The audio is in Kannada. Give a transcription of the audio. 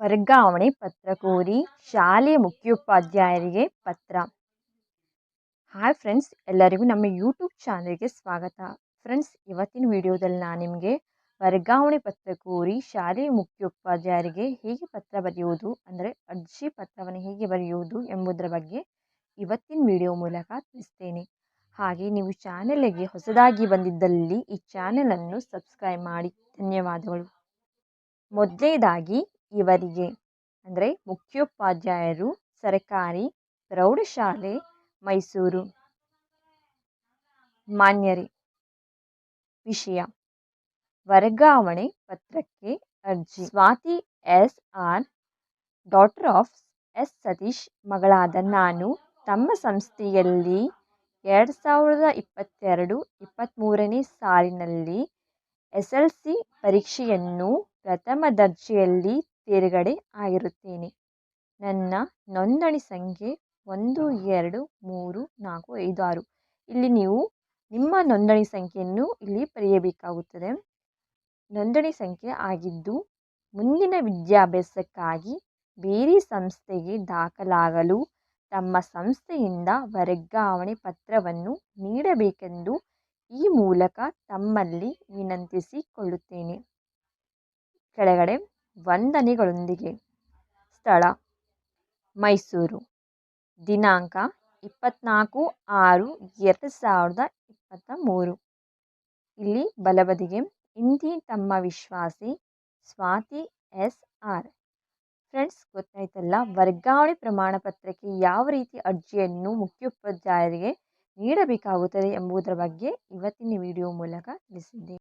ವರ್ಗಾವಣೆ ಪತ್ರ ಕೋರಿ ಶಾಲೆಯ ಮುಖ್ಯೋಪಾಧ್ಯಾಯರಿಗೆ ಪತ್ರ. ಹಾಯ್ ಫ್ರೆಂಡ್ಸ್, ಎಲ್ಲರಿಗೂ ನಮ್ಮ ಯೂಟ್ಯೂಬ್ ಚಾನಲ್ಗೆ ಸ್ವಾಗತ. ಫ್ರೆಂಡ್ಸ್, ಇವತ್ತಿನ ವಿಡಿಯೋದಲ್ಲಿ ನಾನು ನಿಮಗೆ ವರ್ಗಾವಣೆ ಪತ್ರ ಕೋರಿ ಶಾಲೆಯ ಮುಖ್ಯೋಪಾಧ್ಯಾಯರಿಗೆ ಹೇಗೆ ಪತ್ರ ಬರೆಯುವುದು, ಅಂದರೆ ಅರ್ಜಿ ಪತ್ರವನ್ನು ಹೇಗೆ ಬರೆಯುವುದು ಎಂಬುದರ ಬಗ್ಗೆ ಇವತ್ತಿನ ವಿಡಿಯೋ ಮೂಲಕ ತಿಳಿಸ್ತೇನೆ. ಹಾಗೆ ನೀವು ಚಾನೆಲ್ಗೆ ಹೊಸದಾಗಿ ಬಂದಿದ್ದಲ್ಲಿ ಈ ಚಾನೆಲನ್ನು ಸಬ್ಸ್ಕ್ರೈಬ್ ಮಾಡಿ. ಧನ್ಯವಾದಗಳು. ಮೊದಲನೇದಾಗಿ ಇವರಿಗೆ. ಅಂದರೆ ಮುಖ್ಯೋಪಾಧ್ಯಾಯರು, ಸರ್ಕಾರಿ, ಪ್ರೌಢಶಾಲೆ, ಮೈಸೂರು. ಮಾನ್ಯರೇ, ವಿಷಯ. ವರ್ಗಾವಣೆ ಪತ್ರಕ್ಕೆ ಅರ್ಜಿ. Swathi S R daughter of S Satish ಮಗಳಾದ ನಾನು ತಮ್ಮ ಸಂಸ್ಥೆಯಲ್ಲಿ ಎರಡು ಸಾವಿರದ ಇಪ್ಪತ್ತೆರಡು ಇಪ್ಪತ್ತ್ಮೂರನೇ ಸಾಲಿನಲ್ಲಿ ಎಸ್ ಎಲ್ ಸಿ ಪರೀಕ್ಷೆಯನ್ನು ಪ್ರಥಮ ದರ್ಜೆಯಲ್ಲಿ ತೇರ್ಗಡೆ ಆಗಿರುತ್ತೇನೆ. ನನ್ನ ನೋಂದಣಿ ಸಂಖ್ಯೆ ಒಂದು, ಎರಡು, ಮೂರು, ನಾಲ್ಕು, ಐದು, ಆರು. ಇಲ್ಲಿ ನೀವು ನಿಮ್ಮ ನೋಂದಣಿ ಸಂಖ್ಯೆಯನ್ನು ಇಲ್ಲಿ ಬರೆಯಬೇಕಾಗುತ್ತದೆ ನೋಂದಣಿ ಸಂಖ್ಯೆ ಆಗಿದ್ದು, ಮುಂದಿನ ವಿದ್ಯಾಭ್ಯಾಸಕ್ಕಾಗಿ ಬೇರೆ ಸಂಸ್ಥೆಗೆ ದಾಖಲಾಗಲು ತಮ್ಮ ಸಂಸ್ಥೆಯಿಂದ ವರ್ಗಾವಣೆ ಪತ್ರವನ್ನು ನೀಡಬೇಕೆಂದು ಈ ಮೂಲಕ ತಮ್ಮಲ್ಲಿ ವಿನಂತಿಸಿಕೊಳ್ಳುತ್ತೇನೆ. ಕೆಳಗಡೆ ವಂದನೆಗಳೊಂದಿಗೆ. ಸ್ಥಳ, ಮೈಸೂರು. ದಿನಾಂಕ ಇಪ್ಪತ್ತ್ನಾಲ್ಕು ಆರು ಎರಡು ಸಾವಿರದ ಇಪ್ಪತ್ತ ಮೂರು. ಇಲ್ಲಿ ಬಲಬದಿಗೆ ಇಂತಿ ತಮ್ಮ ವಿಶ್ವಾಸಿ ಸ್ವಾತಿ ಎಸ್ ಆರ್. ಫ್ರೆಂಡ್ಸ್, ಗೊತ್ತಾಯ್ತಲ್ಲ, ವರ್ಗಾವಣೆ ಪ್ರಮಾಣ ಪತ್ರಕ್ಕೆ ಯಾವ ರೀತಿ ಅರ್ಜಿಯನ್ನು ಮುಖ್ಯೋಪಾಧ್ಯಾಯರಿಗೆ ನೀಡಬೇಕಾಗುತ್ತದೆ ಎಂಬುದರ ಬಗ್ಗೆ ಇವತ್ತಿನ ವಿಡಿಯೋ ಮೂಲಕ ತಿಳಿಸಿದ್ದೆ